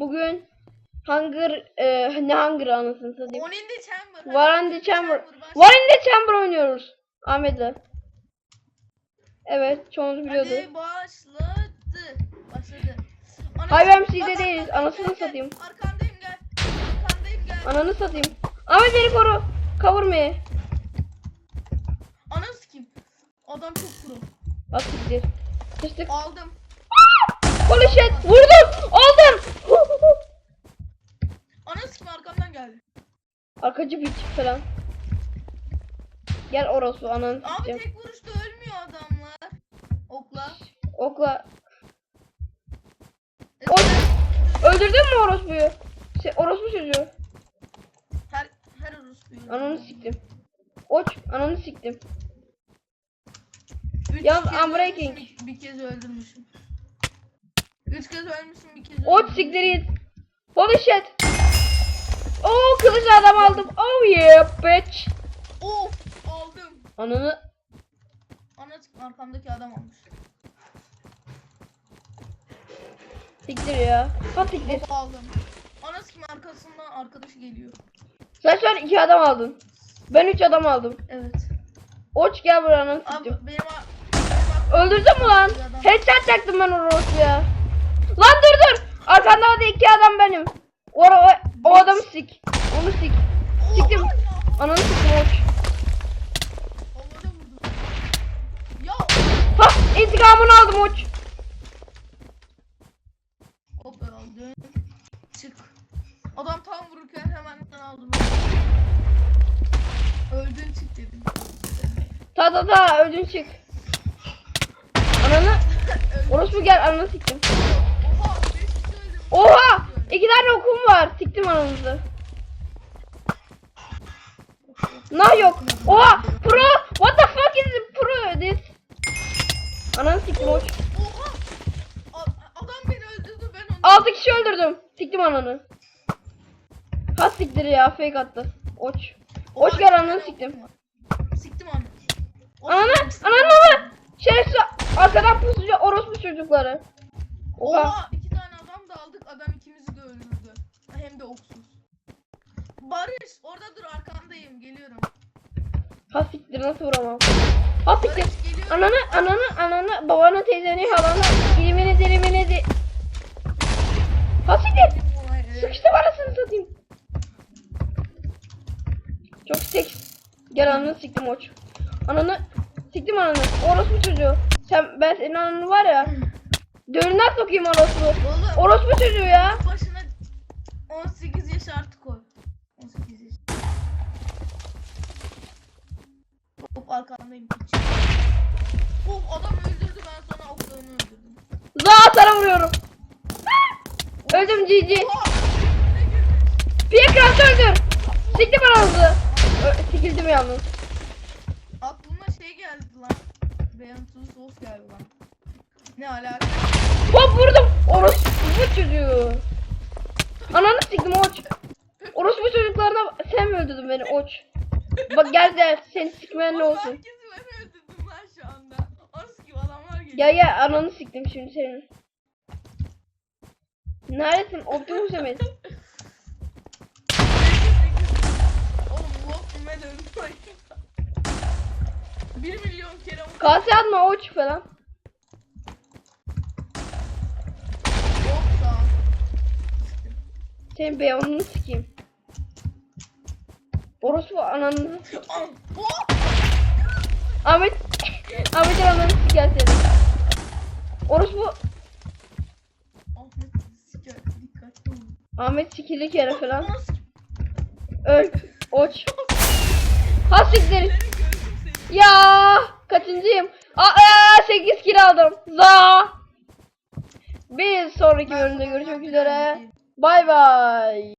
Bugün Hunger e, ne Hunger anasını satayım. On in the chamber. War in the Chamber. War in the Chamber oynuyoruz. Ahmet'le. Evet, çoğunuz biliyordu. Hadi başladı. Başladı. Anasını- Hayır, ben sizde değiliz. Anasını satayım. Arkandayım gel. Arkandayım gel. Ananı satayım. Ahmet beni koru. Cover me. Ananı sikeyim. Adam çok pro. Bak siktir. Sıçtık. Aldım. Holy shit. Vurdum. Aldım. Ananı sikeyim arkamdan geldi. Arkacı bir falan. Gel orospu ananı Abi sikeceğim. tek vuruşta ölmüyor adamlar. Okla. Okla. E. Öldürdün mü orospuyu? Şey, orospu çocuğu. Her her orospuyu. Ananı siktim. Oç ananı siktim. Üç Yalnız kez I'm breaking. ölmüşüm, Bir, bir kez öldürmüşüm. Üç kez ölmüşüm bir kez Oç öldürmüşüm. siktir git. Holy shit. Oo kılıçlı adam aldım. Oh yeah bitch. Of aldım. Ananı Ana sikeyim arkamdaki adam almış. siktir ya. Ha siktir. Of aldım. Ana sikeyim arkasından arkadaşı geliyor. Sen şu an iki adam aldın. Ben üç adam aldım. Evet. Oç gel buraya ananı Abi benim, benim Öldürdün mü lan? Headshot çaktım ben orospuya. Lan dur dur. Arkanda da iki adam benim. O, o, o adamı sik. Onu sik. Siktim. Ananı siktim. Ya. Ha intikamını aldım oç. Hop aldım. Çık. Adam tam vururken hemen aldım. Öldün çık dedim. Ta ta ta öldün çık. Ananı. Orospu gel ananı siktim. Oha 5 kişi öldüm. Oha! iki tane okum var. Siktim ananızı. Nah yok. Oha! Pro! What the fuck is pro this? Ananı siktim oç. Oha! Adam beni öldürdü ben onu. Altı kişi öldürdüm. Siktim ananı. Ha siktir ya fake attı. Oç. Oç gel ananı siktim. Siktim ananı. Ananı, ananı mı? Şerefsiz arkadan pusucu orospu çocukları. Oha. Oha oksuz. Barış orada dur arkandayım geliyorum. Ha siktir nasıl vuramam. Ha siktir. Barış geliyorum. Ananı, ananı, ananı, babanı, teyzeni, halanı, ilimini, dilimini, di... Ha siktir. Sıkıştı arasını satayım. Çok seks. Gel ananı siktim oç. Ananı siktim ananı. Orospu çocuğu. Sen ben senin ananı var ya. Dönünden sokayım orospu. Oğlum Orospu çocuğu ya. başına 18 yaş artı koy. 18 yaş. Hop arkandayım. Of adam öldürdü ben sonra oklarını öldürdüm. Za sana vuruyorum. Öldüm GG. Piekrat öldür. Siktim ananızı. Ö- Sikildim yalnız. Aklıma şey geldi lan. Benim tuzlu sos geldi lan. Ne alaka? Hop vurdum. Orospu çocuğu. Ananı siktim oç. Orospu çocuklarına sen mi öldürdün beni oç? Bak gel gel seni sikmeyen ne olsun. Herkesi ben öldürdüm lan şu anda. As gibi adamlar geliyor. Gel gel ananı siktim şimdi senin. Neredesin Optimus Emet? Oğlum Walkman'e döndüm. 1 milyon kere. Kase atma oç falan. Senin beyanını sikeyim. Orospu ananı. Ah! Ahmet. Ahmet'in ananı siker seni. Orospu. Ahmet. Ahmet sikildi kere falan. Öl. Oç. Ha siktir. Ya kaçıncıyım? Aa 8 kilo aldım. Za. Bir sonraki bölümde görüşmek üzere. Bay bay.